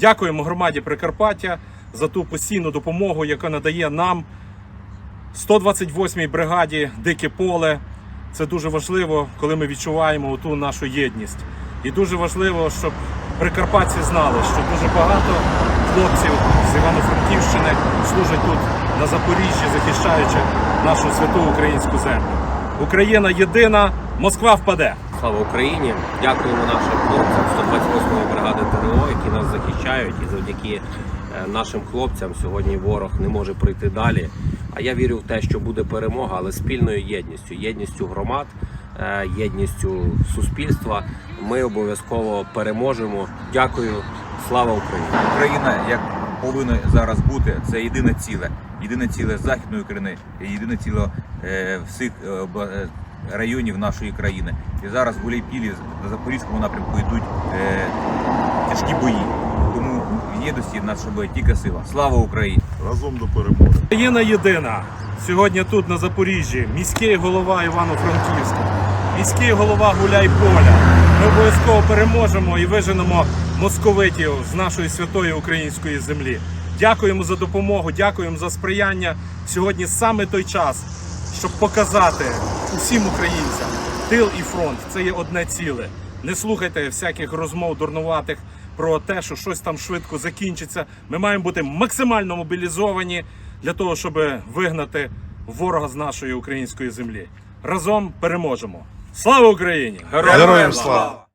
Дякуємо громаді Прикарпаття за ту постійну допомогу, яка надає нам 128-й бригаді Дике поле. Це дуже важливо, коли ми відчуваємо ту нашу єдність. І дуже важливо, щоб прикарпатці знали, що дуже багато хлопців з Івано-Франківщини служать тут на Запоріжжі, захищаючи нашу святу українську землю. Україна єдина, Москва впаде. Слава Україні! Дякуємо нашим хлопцям 128-ї бригади ТРО, які нас захищають, і завдяки е, нашим хлопцям сьогодні ворог не може пройти далі. А я вірю в те, що буде перемога, але спільною єдністю, єдністю громад, е, єдністю суспільства. Ми обов'язково переможемо. Дякую, слава Україні! Україна, як повинна зараз бути, це єдине ціле. Єдине ціле Західної України, єдине ціле е, всіх районів нашої країни. І зараз в Гуляйпілі на Запорізькому напрямку йдуть е, тяжкі бої. Тому в єдності наша буде тільки сила. Слава Україні! разом до перемоги. Україна єдина. Сьогодні тут на Запоріжжі міський голова Івано-Франківська, міський голова Гуляйполя. Ми обов'язково переможемо і виженемо московитів з нашої святої української землі. Дякуємо за допомогу, дякуємо за сприяння. Сьогодні саме той час, щоб показати усім українцям, тил і фронт це є одне ціле. Не слухайте всяких розмов дурнуватих про те, що щось там швидко закінчиться. Ми маємо бути максимально мобілізовані для того, щоб вигнати ворога з нашої української землі. Разом переможемо. Слава Україні! Героям слава!